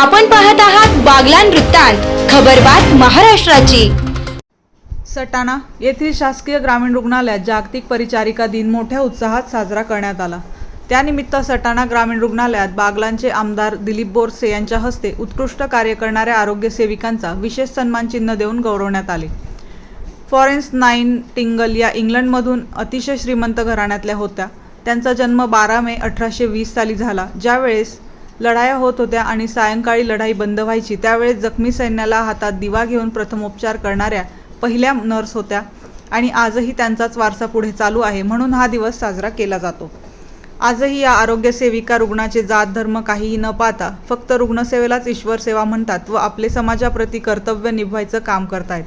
आपण पाहत आहात बागलान वृत्तांत खबरबात महाराष्ट्राची. सटाणा येथील शासकीय ग्रामीण रुग्णालयात जागतिक परिचारिका दिन मोठ्या उत्साहात साजरा करण्यात आला. त्यानिमित्त सटाणा ग्रामीण रुग्णालयात बागलांचे आमदार दिलीप बोरसे यांच्या हस्ते उत्कृष्ट कार्य करणाऱ्या आरोग्य सेविकांचा विशेष सन्मान चिन्ह देऊन गौरवण्यात आले. फॉरेन्स नाईन टिंगल या इंग्लंडमधून अतिशय श्रीमंत घराण्यातल्या होत्या. त्यांचा जन्म बारा मे अठराशे वीस साली झाला. ज्यावेळेस लढाया होत होत्या आणि सायंकाळी लढाई बंद व्हायची. त्यावेळेस जखमी सैन्याला हातात दिवा घेऊन प्रथमोपचार करणाऱ्या पहिल्या नर्स होत्या आणि आजही त्यांचाच वारसा पुढे चालू आहे म्हणून हा दिवस साजरा केला जातो. आजही या आरोग्य सेविका रुग्णाचे जात धर्म काहीही न पाहता फक्त रुग्णसेवेलाच ईश्वर सेवा म्हणतात व आपले समाजाप्रती कर्तव्य निभवायचं काम करतायत.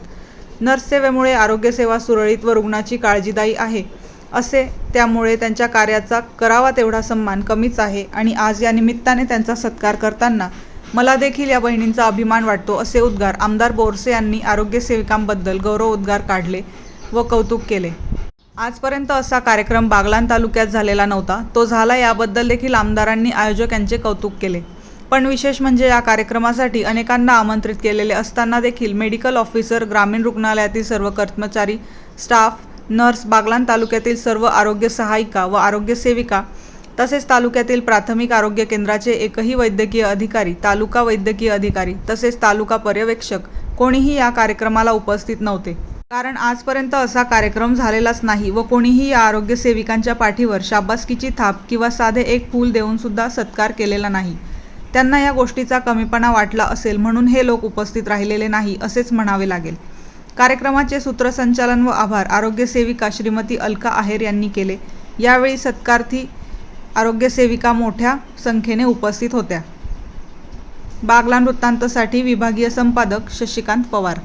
नर्स सेवेमुळे आरोग्यसेवा सुरळीत व रुग्णाची काळजीदायी आहे. असे त्यामुळे त्यांच्या कार्याचा करावा तेवढा सन्मान कमीच आहे आणि आज या निमित्ताने त्यांचा सत्कार करताना मला देखील या बहिणींचा अभिमान वाटतो असे उद्गार आमदार बोरसे यांनी आरोग्य सेविकांबद्दल गौरव उद्गार काढले व कौतुक केले. आजपर्यंत असा कार्यक्रम बागलान तालुक्यात झालेला नव्हता. तो झाला याबद्दल देखील आमदारांनी आयोजक यांचे कौतुक केले. पण विशेष म्हणजे या कार्यक्रमासाठी अनेकांना आमंत्रित केलेले असताना देखील मेडिकल ऑफिसर ग्रामीण रुग्णालयातील सर्व कर्मचारी स्टाफ नर्स बागलान तालुक्यातील सर्व आरोग्य सहायिका व आरोग्य सेविका तसेच तालुक्यातील प्राथमिक आरोग्य केंद्राचे एकही वैद्यकीय अधिकारी तालुका वैद्यकीय अधिकारी तसेच तालुका पर्यवेक्षक कोणीही या कार्यक्रमाला उपस्थित नव्हते. कारण आजपर्यंत असा कार्यक्रम झालेलाच नाही व कोणीही या आरोग्य सेविकांच्या पाठीवर शाबासकीची थाप किंवा साधे एक फूल देऊन सुद्धा सत्कार केलेला नाही. त्यांना या गोष्टीचा कमीपणा वाटला असेल म्हणून हे लोक उपस्थित राहिलेले नाही असेच म्हणावे लागेल. कार्यक्रमाचे सूत्रसंचालन व आभार आरोग्यसेविका श्रीमती अलका आहेर यांनी केले. यावेळी सत्कार्थी आरोग्यसेविका मोठ्या संख्येने उपस्थित होत्या. बागला वृत्तांतसाठी विभागीय संपादक शशिकांत पवार